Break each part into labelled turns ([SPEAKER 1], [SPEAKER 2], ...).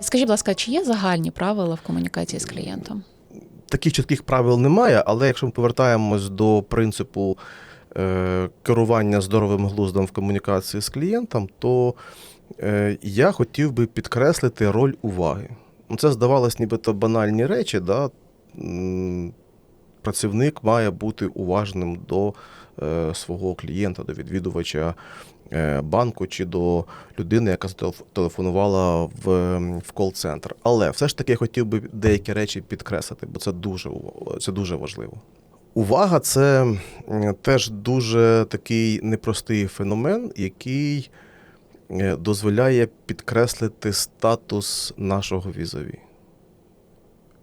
[SPEAKER 1] Скажіть, будь ласка, чи є загальні правила в комунікації з клієнтом?
[SPEAKER 2] Таких чітких правил немає, але якщо ми повертаємось до принципу е, керування здоровим глуздом в комунікації з клієнтом, то е, я хотів би підкреслити роль уваги. Ну, Це здавалось нібито банальні речі. Да? Працівник має бути уважним до свого клієнта, до відвідувача е, банку чи до людини, яка телефонувала в, в кол-центр. Але все ж таки я хотів би деякі речі підкреслити, бо це дуже, це дуже важливо. Увага це теж дуже такий непростий феномен, який е, дозволяє підкреслити статус нашого візові.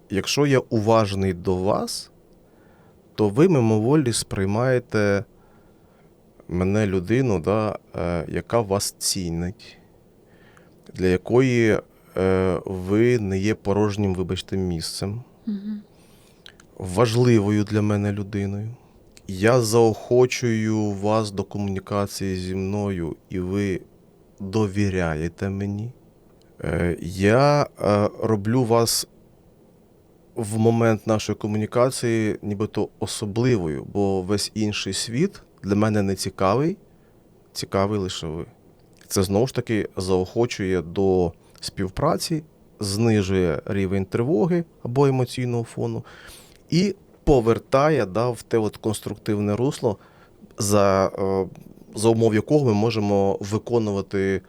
[SPEAKER 2] Якщо я уважний до вас, то ви мимоволі сприймаєте мене людину, да, е, яка вас цінить, для якої е, ви не є порожнім, вибачте, місцем,
[SPEAKER 1] Угу.
[SPEAKER 2] важливою для мене людиною. Я заохочую вас до комунікації зі мною, і ви довіряєте мені. Е, Я роблю вас в момент нашої комунікації нібито особливою, бо весь інший світ для мене не цікавий, цікавий лише ви. Це знову ж таки заохочує до співпраці, знижує рівень тривоги або емоційного фону і повертає да, в те от конструктивне русло, за, е, за умов якого ми можемо виконувати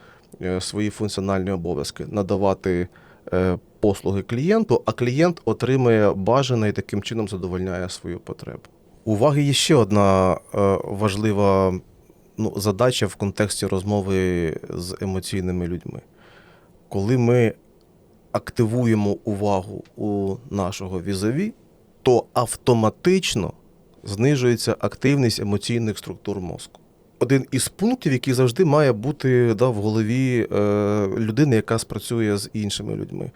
[SPEAKER 2] е, свої функціональні обов'язки, надавати послуги клієнту, а клієнт отримує бажане і таким чином задовольняє свою потребу. Уваги є ще одна е, важлива ну, задача в контексті розмови з емоційними людьми. Коли ми активуємо увагу у нашого візові, то автоматично знижується активність емоційних структур мозку. Один із пунктів, який завжди має бути да, в голові е, людини, яка спрацює з іншими людьми.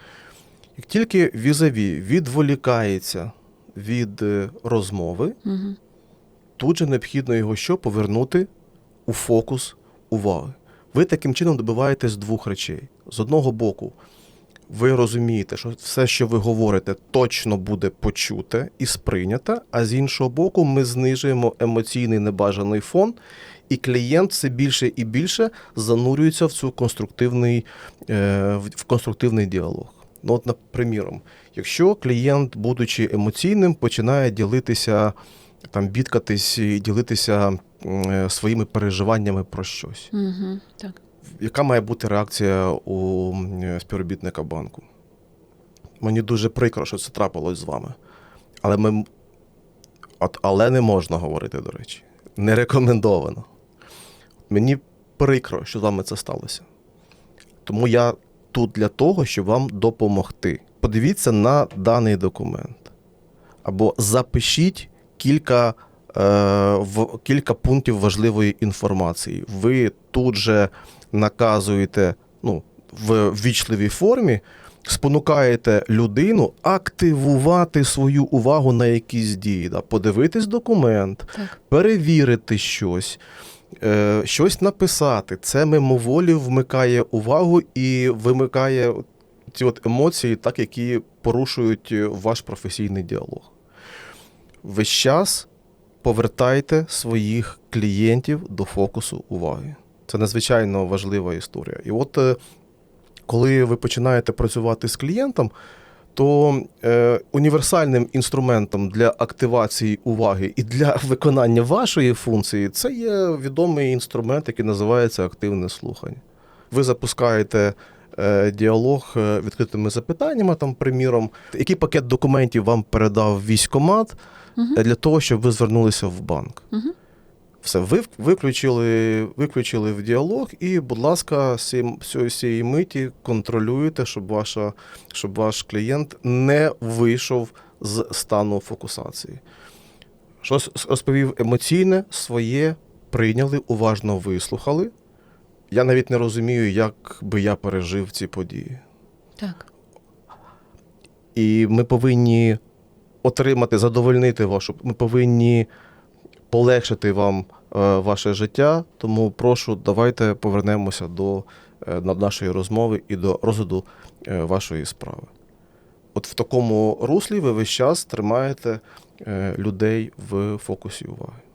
[SPEAKER 2] Як тільки візаві відволікається від е, розмови,
[SPEAKER 1] Угу.
[SPEAKER 2] тут же необхідно його що повернути у фокус уваги. Ви таким чином добиваєтесь двох речей. З одного боку, ви розумієте, що все, що ви говорите, точно буде почуте і сприйняте, а з іншого боку, ми знижуємо емоційний небажаний фон, і клієнт все більше і більше занурюється в цю конструктивний, е, в конструктивний діалог. Ну, от, наприміром, якщо клієнт, будучи емоційним, починає ділитися, там, бідкатись і ділитися е, своїми переживаннями про щось.
[SPEAKER 1] Угу. Так.
[SPEAKER 2] Яка має бути реакція у співробітника банку? Мені дуже прикро, що це трапилось з вами. Але, ми, от, але не можна говорити, до речі. Не рекомендовано. Мені прикро, що з вами це сталося. Тому я тут для того, щоб вам допомогти. Подивіться на даний документ. Або запишіть кілька, е, в, кілька пунктів важливої інформації. Ви тут же наказуєте ну, в ввічливій формі, спонукаєте людину активувати свою увагу на якісь дії, да, подивитись документ,
[SPEAKER 1] Так.
[SPEAKER 2] перевірити щось, е, щось написати. Це мимоволі вмикає увагу і вимикає ці от емоції, так, які порушують е, ваш професійний діалог. Весь час повертайте своїх клієнтів до фокусу уваги. Це надзвичайно важлива історія. І от е, коли ви починаєте працювати з клієнтом, то е, універсальним інструментом для активації уваги і для виконання вашої функції це є відомий інструмент, який називається активне слухання. Ви запускаєте е, діалог е, відкритими запитаннями, там, приміром, який пакет документів вам передав військомат е, для того, щоб ви звернулися в банк.
[SPEAKER 1] Угу.
[SPEAKER 2] Все, ви виключили, виключили в діалог, і, будь ласка, з цієї- миті контролюєте, щоб, ваша, щоб ваш клієнт не вийшов з стану фокусації. Щось розповів емоційне, своє, прийняли, уважно вислухали. Я навіть не розумію, як би я пережив ці події.
[SPEAKER 1] Так.
[SPEAKER 2] І ми повинні отримати, задовольнити вашу, ми повинні полегшити вам ваше життя. Тому прошу, давайте повернемося до е, нашої розмови і до розгляду е, вашої справи. От в такому руслі ви весь час тримаєте е, людей в фокусі уваги.